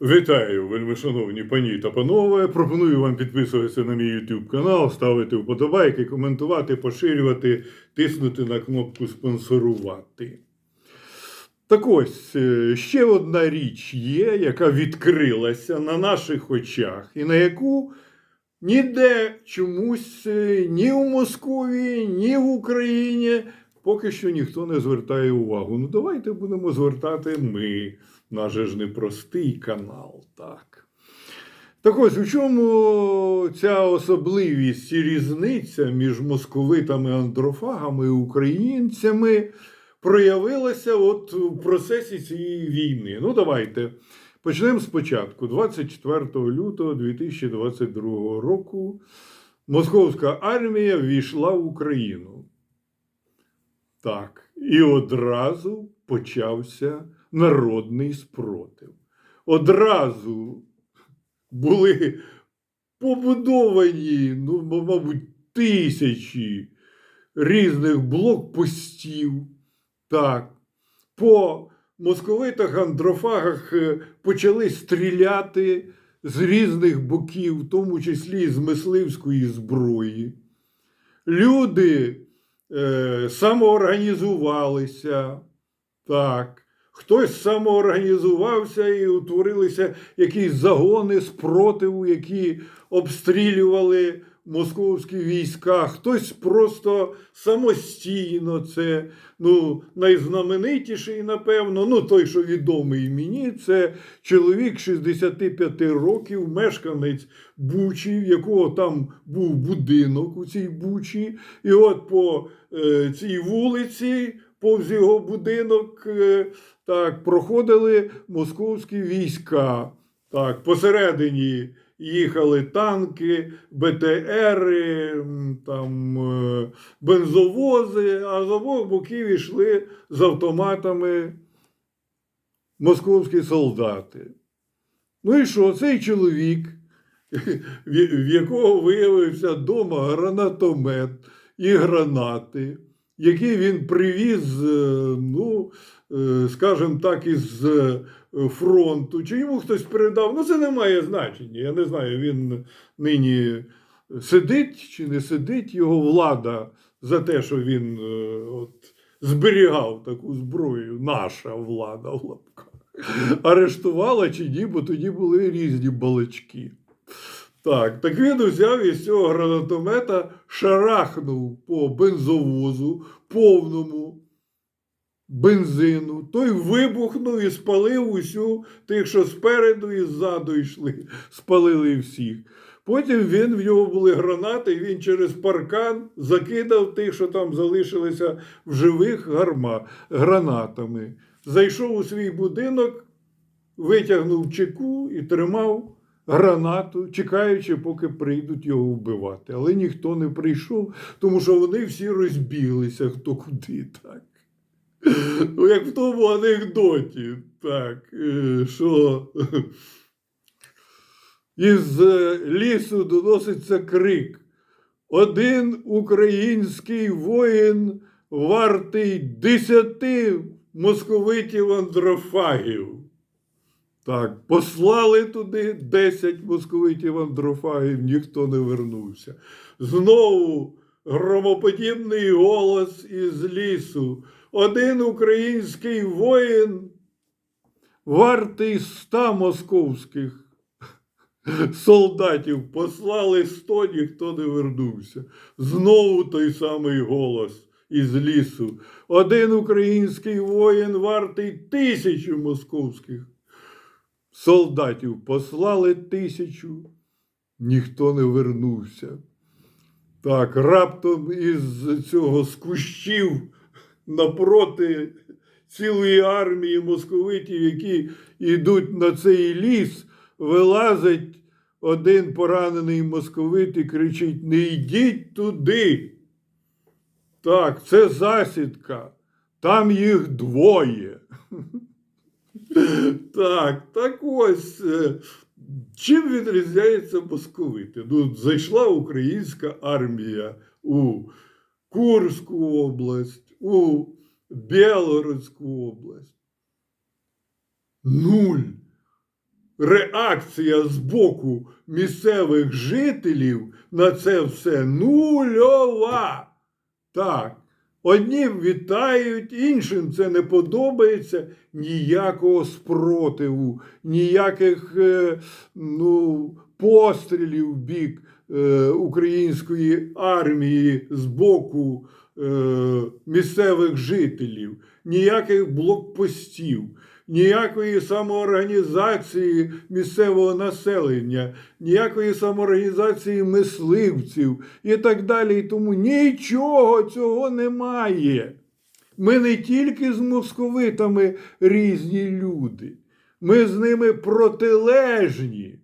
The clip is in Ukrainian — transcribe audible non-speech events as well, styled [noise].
Вітаю, вельми шановні пані та панове. Пропоную вам підписуватися на мій YouTube канал, ставити вподобайки, коментувати, поширювати, тиснути на кнопку спонсорувати. Так ось, е, ще одна річ є, яка відкрилася на наших очах, і на яку ніде чомусь е, ні в Москві, ні в Україні поки що ніхто не звертає увагу. Ну, давайте будемо звертати ми. Наш ж непростий канал, так. Так ось у чому ця особливість і різниця між московитами, андрофагами і українцями проявилася от в процесі цієї війни. Ну, давайте почнемо спочатку. 24 лютого 2022 року московська армія ввійшла в Україну. Так, і одразу почався народний спротив. Одразу були побудовані, ну, мабуть, тисячі різних блокпостів. Так, по московитах андрофагах е, почали стріляти з різних боків, в тому числі з мисливської зброї. Люди е, самоорганізувалися. Так. Хтось самоорганізувався і утворилися якісь загони спротиву, які обстрілювали московські війська, хтось просто самостійно. Це ну, найзнаменитіший, напевно, ну той, що відомий мені, це чоловік 65 років, мешканець Бучі, в якого там був будинок у цій Бучі. І от по е, цій вулиці, повз його будинок. Е, так, проходили московські війська. Так, посередині їхали танки, БТРи, там, е, бензовози, а з обох боків йшли з автоматами московські солдати. Ну і що, цей чоловік, в [laughs] в якого виявився вдома гранатомет і гранати, які він привіз, е, ну, е, скажімо так, із е, фронту, чи йому хтось передав, ну це не має значення. Я не знаю, він нині сидить чи не сидить його влада за те, що він от, зберігав таку зброю, наша влада в лапках. Арештувала чи ні, бо тоді були різні балачки. Так, так він взяв із цього гранатомета, шарахнув по бензовозу повному бензину. Той вибухнув і спалив усю тих, що спереду і ззаду йшли, спалили всіх. Потім він, в нього були гранати, він через паркан закидав тих, що там залишилися в живих гарма, гранатами. Зайшов у свій будинок, витягнув чеку і тримав гранату, чекаючи, поки прийдуть його вбивати. Але ніхто не прийшов, тому що вони всі розбіглися хто куди так. Ну, як в тому анекдоті, так, е, що із е, лісу доноситься крик. Один український воїн вартий десяти московитів андрофагів. Так, послали туди 10 московитів андрофагів, ніхто не вернувся. Знову громоподібний голос із лісу. Один український воїн, вартий ста московських солдатів, послали сто, ніхто не вернувся. Знову той самий голос із лісу. Один український воїн вартий тисячу московських солдатів послали тисячу, ніхто не вернувся. Так, раптом із цього з кущів напроти цілої армії московитів, які йдуть на цей ліс, вилазить один поранений московит і кричить: Не йдіть туди. Так, це засідка, там їх двоє. Так, так ось. е, Чим відрізняється московити? Ну, зайшла українська армія у Курську область, у Білгородську область. Нуль. реакція з боку місцевих жителів на це все нульова. Так. Одні вітають, іншим це не подобається. Ніякого спротиву, ніяких е, ну, пострілів в бік е, української армії з боку е, місцевих жителів, ніяких блокпостів, ніякої самоорганізації місцевого населення, ніякої самоорганізації мисливців і так далі. І тому нічого цього немає. Ми не тільки з московитами різні люди, ми з ними протилежні.